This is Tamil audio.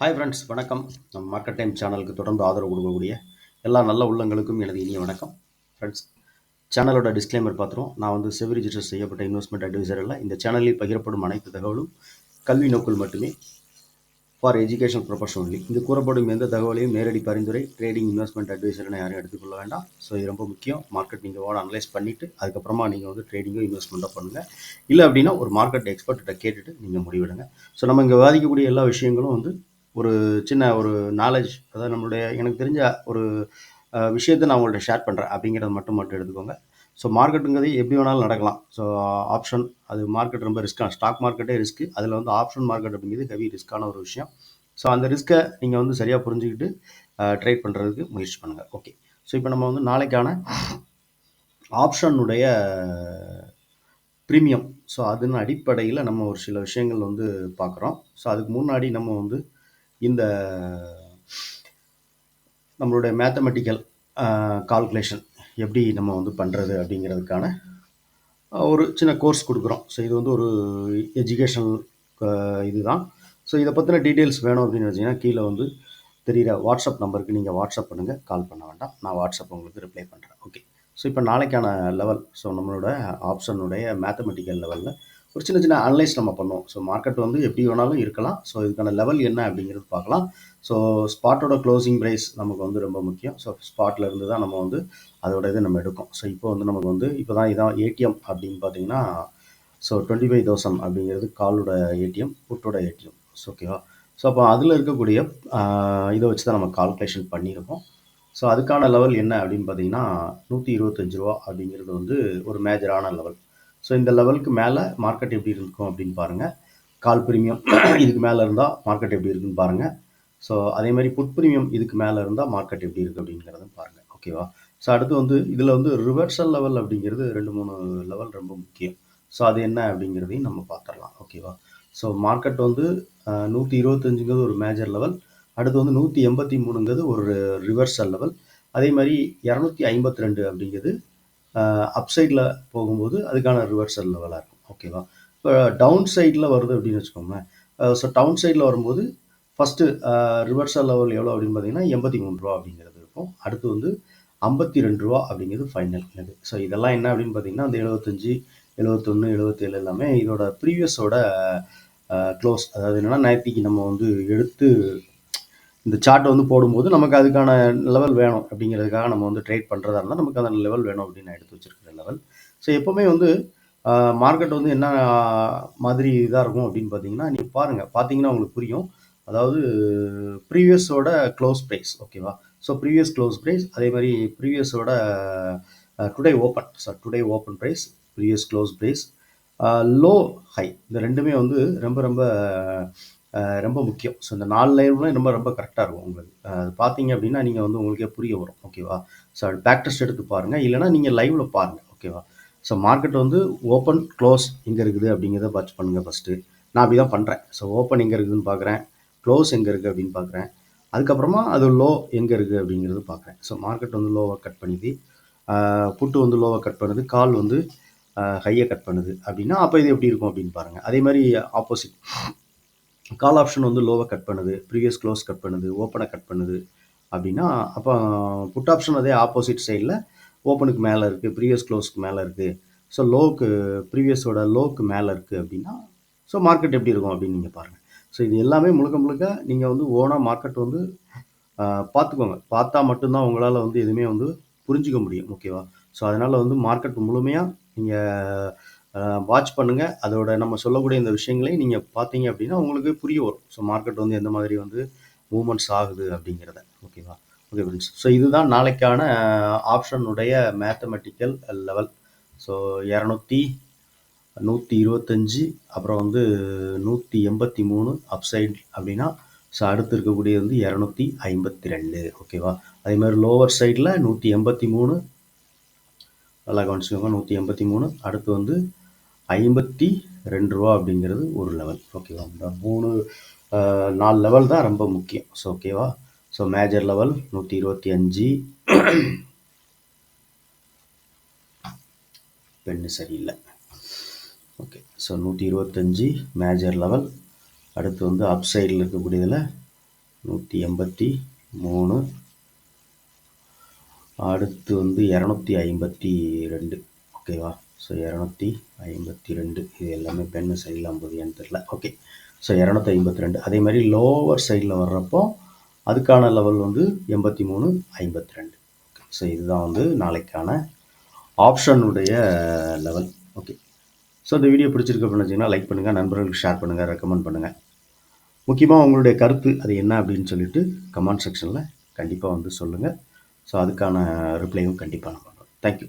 ஹாய் ஃப்ரெண்ட்ஸ் வணக்கம். நம்ம மார்க்கெட் டைம் சேனலுக்கு தொடர்ந்து ஆதரவு கொடுக்கக்கூடிய எல்லா நல்ல உள்ளங்களுக்கும் எனது இனிய வணக்கம். ஃப்ரெண்ட்ஸ் சேனலோட டிஸ்க்ளைமர் பார்த்துருவோம். நான் வந்து செவி ரிஜிஸ்டர் செய்யப்பட்ட இன்வெஸ்ட்மெண்ட் அட்வைசர் இல்லை இந்த சேனலில் பகிரப்படும் அனைத்து தகவலும் கல்வி நோக்கில் மட்டுமே ஃபார் எஜுகேஷன் ப்ரொஃபஷனலி இங்கு கூறப்படும் எந்த தகவலையும் நேரடி பரிந்துரை ட்ரேடிங் இன்வெஸ்ட்மெண்ட் அட்வைசர்னு யாரும் எடுத்துக்கொள்ள வேண்டாம். ஸோ இது ரொம்ப முக்கியம். மார்க்கெட் நீங்கள் ஓட அனலைஸ் பண்ணிவிட்டு அதுக்கப்புறமா நீங்கள் வந்து ட்ரேடிங்கோ இன்வெஸ்ட்மெண்ட்டோ பண்ணுங்கள் இல்லை அப்படின்னா ஒரு மார்க்கெட் எக்ஸ்பர்ட்டை கேட்டுட்டு நீங்கள் முடிவெடுங்க. ஸோ நம்ம இங்கே வாதிக்கக்கூடிய எல்லா விஷயங்களும் வந்து ஒரு சின்ன ஒரு நாலேஜ் அதாவது நம்மளுடைய எனக்கு தெரிஞ்ச ஒரு விஷயத்தை நான் உங்கள்ட்ட ஷேர் பண்ணுறேன் அப்படிங்கிறத மட்டும் மட்டும் எடுத்துக்கோங்க. ஸோ மார்க்கெட்டுங்கிறது எப்படி வேணாலும் நடக்கலாம். ஸோ ஆப்ஷன் அது மார்க்கெட் ரொம்ப ரிஸ்க்கான ஸ்டாக் மார்க்கெட்டே ரிஸ்க்கு அதில் வந்து ஆப்ஷன் மார்க்கெட் அப்படிங்கிறது ஹெவி ரிஸ்க்கான ஒரு விஷயம். ஸோ அந்த ரிஸ்க்கை நீங்கள் வந்து சரியாக புரிஞ்சுக்கிட்டு ட்ரேட் பண்ணுறதுக்கு முயற்சி பண்ணுங்கள் ஓகே ஸோ இப்போ நம்ம வந்து நாளைக்கான ஆப்ஷனுடைய ப்ரீமியம் ஸோ அதன் அடிப்படையில் நம்ம ஒரு சில விஷயங்கள் வந்து பார்க்குறோம். ஸோ அதுக்கு முன்னாடி நம்ம வந்து இந்த நம்மளுடைய மேத்தமெட்டிக்கல் கால்குலேஷன் எப்படி நம்ம வந்து பண்ணுறது அப்படிங்கிறதுக்கான ஒரு சின்ன கோர்ஸ் கொடுக்குறோம். ஸோ இது வந்து ஒரு எஜுகேஷனல் இதுதான். ஸோ இதை பற்றின டீட்டெயில்ஸ் வேணும் அப்படின்னு வச்சிங்கன்னா கீழே வந்து தெரிகிற வாட்ஸ்அப் நம்பருக்கு நீங்கள் வாட்ஸ்அப் பண்ணுங்கள் கால் பண்ண வேண்டாம். நான் வாட்ஸ்அப் உங்களுக்கு ரிப்ளை பண்ணுறேன் ஓகே ஸோ இப்போ நாளைக்கான லெவல் ஸோ நம்மளோட ஆப்ஷனுடைய மேத்தமெட்டிக்கல் லெவலில் ஒரு சின்ன சின்ன அனலைஸ் நம்ம பண்ணுவோம். ஸோ மார்க்கெட் வந்து எப்படி வேணாலும் இருக்கலாம். ஸோ இதுக்கான லெவல் என்ன அப்படிங்கிறது பார்க்கலாம். ஸோ ஸ்பாட்டோட க்ளோசிங் ப்ரைஸ் நமக்கு வந்து ரொம்ப முக்கியம். ஸோ ஸ்பாட்டில் இருந்து தான் நம்ம வந்து அதோட இது நம்ம எடுக்கும். ஸோ இப்போ வந்து நமக்கு வந்து இப்போ தான் இதான் ஏடிஎம் அப்படின்னு பார்த்தீங்கன்னா ஸோ டுவெண்ட்டி ஃபைவ் தௌசண்ட் அப்படிங்கிறது காலோட ஏடிஎம் புட்டோட ஏடிஎம் ஸோ ஓகேவா ஸோ அப்போ அதில் இருக்கக்கூடிய இதை வச்சு தான் நம்ம கால்குலேஷன் பண்ணியிருக்கோம். ஸோ அதுக்கான லெவல் என்ன அப்படின்னு பார்த்தீங்கன்னா நூற்றி இருபத்தஞ்சு ரூபா அப்படிங்கிறது வந்து ஒரு மேஜரான லெவல் ஸோ இந்த லெவலுக்கு மேலே மார்க்கெட் எப்படி இருக்கும் அப்படின்னு பாருங்கள் கால் ப்ரீமியம் இதுக்கு மேலே இருந்தால் மார்க்கெட் எப்படி இருக்குன்னு பாருங்கள் ஸோ அதே மாதிரி புட் ப்ரீமியம் இதுக்கு மேலே இருந்தால் மார்க்கெட் எப்படி இருக்குது அப்படிங்கிறத பாருங்கள் ஓகேவா ஸோ அடுத்து வந்து இதில் வந்து ரிவர்சல் லெவல் அப்படிங்கிறது ரெண்டு மூணு லெவல் ரொம்ப முக்கியம். ஸோ அது என்ன அப்படிங்கிறதையும் நம்ம பார்த்துடலாம். ஓகேவா ஸோ மார்க்கெட் வந்து நூற்றி இருபத்தஞ்சுங்கிறது ஒரு மேஜர் லெவல் அடுத்து வந்து நூற்றி எண்பத்தி மூணுங்கிறது ஒரு ரிவர்சல் லெவல் அதே மாதிரி இரநூத்தி ஐம்பத்தி ரெண்டு அப்படிங்கிறது அப்சைடில் போகும்போது அதுக்கான ரிவர்சல் லெவலாக இருக்கும். ஓகேவா இப்போ டவுன் சைடில் வருது அப்படின்னு வச்சுக்கோங்களேன். ஸோ டவுன் சைடில் வரும்போது ஃபஸ்ட்டு ரிவர்சல் லெவல் எவ்வளோ அப்படின்னு பார்த்தீங்கன்னா எண்பத்தி மூணு ரூபா அப்படிங்கிறது இருக்கும். அடுத்து வந்து ஐம்பத்தி ரெண்டு ரூபா அப்படிங்கிறது ஃபைனல் இது ஸோ இதெல்லாம் என்ன அப்படின்னு பார்த்தீங்கன்னா அந்த எழுபத்தஞ்சி எழுபத்தொன்று எழுபத்தேழு எல்லாமே இதோட ப்ரீவியஸோட க்ளோஸ் அதாவது என்னென்னா நேற்றுக்கு நம்ம வந்து எடுத்து இந்த சார்ட்டை வந்து போடும்போது நமக்கு அதுக்கான லெவல் வேணும் அப்படிங்கிறதுக்காக நம்ம வந்து ட்ரேட் பண்ணுறதா இருந்தால் நமக்கு அந்த லெவல் வேணும் அப்படின்னு நான் எடுத்து வச்சிருக்கிற லெவல் ஸோ எப்போவுமே வந்து மார்க்கெட் வந்து என்ன மாதிரி இதாக இருக்கும் அப்படின்னு பார்த்தீங்கன்னா நீங்கள் பாருங்கள் பார்த்தீங்கன்னா உங்களுக்கு புரியும். அதாவது ப்ரீவியஸோட க்ளோஸ் ப்ரைஸ் ஓகேவா ஸோ ப்ரீவியஸ் க்ளோஸ் ப்ரைஸ் அதே மாதிரி ப்ரீவியஸோட today open sir today open price previous close price low high இந்த ரெண்டுமே வந்து ரொம்ப ரொம்ப ரொம்ப முக்கியம். ஸோ இந்த நாலு லைவ்லாம் ரொம்ப ரொம்ப கரெக்டாக இருக்கும் உங்களுக்கு. அது பார்த்தீங்க அப்படின்னா நீங்கள் வந்து உங்களுக்கே புரிய வரும். ஓகேவா ஸோ பேக் டெஸ்ட் எடுத்து பாருங்கள் இல்லைனா நீங்கள் லைவில் பாருங்கள் ஓகேவா ஸோ மார்க்கெட் வந்து ஓப்பன் க்ளோஸ் எங்கே இருக்குது அப்படிங்கிறத வாட்ச் பண்ணுங்கள் ஃபஸ்ட்டு நான் அப்படி தான் பண்ணுறேன் ஸோ ஓப்பன் எங்கே இருக்குதுன்னு பார்க்குறேன் க்ளோஸ் எங்கே இருக்குது அப்படின்னு பார்க்குறேன் அதுக்கப்புறமா அது லோ எங்கே இருக்குது அப்படிங்கிறது பார்க்குறேன் ஸோ மார்க்கெட் வந்து லோவை கட் பண்ணுது. புட்டு வந்து லோவை கட் பண்ணுது. கால் வந்து ஹையை கட் பண்ணுது. அப்படின்னா அப்போ இது எப்படி இருக்கும் அப்படின்னு பாருங்கள் அதே மாதிரி ஆப்போசிட் கால் ஆப்ஷன் வந்து லோவை கட் பண்ணுது ப்ரீவியஸ் க்ளோஸ் கட் பண்ணுது ஓப்பனை கட் பண்ணுது. அப்படின்னா அப்போ புட் ஆப்ஷன் அதே ஆப்போசிட் சைடில் ஓப்பனுக்கு மேலே இருக்குது ப்ரீவியஸ் க்ளோஸ்க்கு மேலே இருக்குது ஸோ லோவுக்கு ப்ரீவியஸோட லோவுக்கு மேலே இருக்குது அப்படின்னா ஸோ மார்க்கெட் எப்படி இருக்கும் அப்படின்னு நீங்கள் பாருங்கள் ஸோ இது எல்லாமே முழுக்க முழுக்க நீங்கள் வந்து ஓனாக மார்க்கெட் வந்து பார்த்துக்கோங்க. பார்த்தா மட்டும்தான் உங்களால் வந்து எதுவுமே வந்து புரிஞ்சிக்க முடியும் ஓகேவா ஸோ அதனால் வந்து மார்க்கெட் முழுமையாக நீங்கள் வாட்ச் பண்ணுங்கள் அதோட நம்ம சொல்லக்கூடிய இந்த விஷயங்களையும் நீங்கள் பார்த்தீங்க அப்படின்னா உங்களுக்கு புரிய வரும். ஸோ மார்க்கெட் வந்து எந்த மாதிரி வந்து மூமெண்ட்ஸ் ஆகுது அப்படிங்கிறத. ஓகேவா ஓகே ஃப்ரெண்ட்ஸ் ஸோ இதுதான் நாளைக்கான ஆப்ஷனுடைய மேத்தமெட்டிக்கல் லெவல் ஸோ இரநூத்தி நூற்றி இருபத்தஞ்சி அப்புறம் வந்து நூற்றி எண்பத்தி மூணு அப்சைட் அப்படின்னா ஸோ அடுத்து இருக்கக்கூடியது வந்து இரநூத்தி ஐம்பத்தி ரெண்டு. ஓகேவா அதே மாதிரி லோவர் சைடில் நூற்றி எண்பத்தி மூணு நல்லா கவனிச்சுக்கோங்க. நூற்றி எண்பத்தி மூணு. அடுத்து வந்து ஐம்பத்தி ரெண்டு ரூபா அப்படிங்கிறது ஒரு லெவல் ஓகேவா இந்த மூணு நாலு லெவல் தான் ரொம்ப முக்கியம். ஸோ ஓகேவா ஸோ மேஜர் லெவல் நூற்றி இருபத்தி அஞ்சு. பெண்ணு சரியில்லை. ஓகே ஸோ நூற்றி இருபத்தஞ்சி மேஜர் லெவல் அடுத்து வந்து அப்சைடில் இருக்கக்கூடியதில் நூற்றி எண்பத்தி மூணு. அடுத்து வந்து இரநூத்தி ஐம்பத்தி ரெண்டு. ஓகேவா ஸோ இரநூத்தி ஐம்பத்தி ரெண்டு. இது எல்லாமே பெண்ணு சைடில் ஐம்பது தெரில ஓகே ஸோ இரநூத்தி ஐம்பத்தி ரெண்டு. அதே மாதிரி லோவர் சைடில் வர்றப்போ அதுக்கான லெவல் வந்து எண்பத்தி மூணு ஐம்பத்தி ரெண்டு. ஸோ இதுதான் வந்து நாளைக்கான ஆப்ஷனுடைய லெவல் ஓகே ஸோ இந்த வீடியோ பிடிச்சிருக்கு அப்படின்னு வச்சிங்கன்னா லைக் பண்ணுங்கள் நண்பர்களுக்கு ஷேர் பண்ணுங்கள் ரெக்கமெண்ட் பண்ணுங்கள் முக்கியமாக உங்களுடைய கருத்து அது என்ன அப்படின்னு சொல்லிட்டு கமெண்ட் செக்ஷனில் கண்டிப்பாக வந்து சொல்லுங்கள் ஸோ அதுக்கான ரிப்ளையும் கண்டிப்பாக நான் பண்ணுறேன் தேங்க்யூ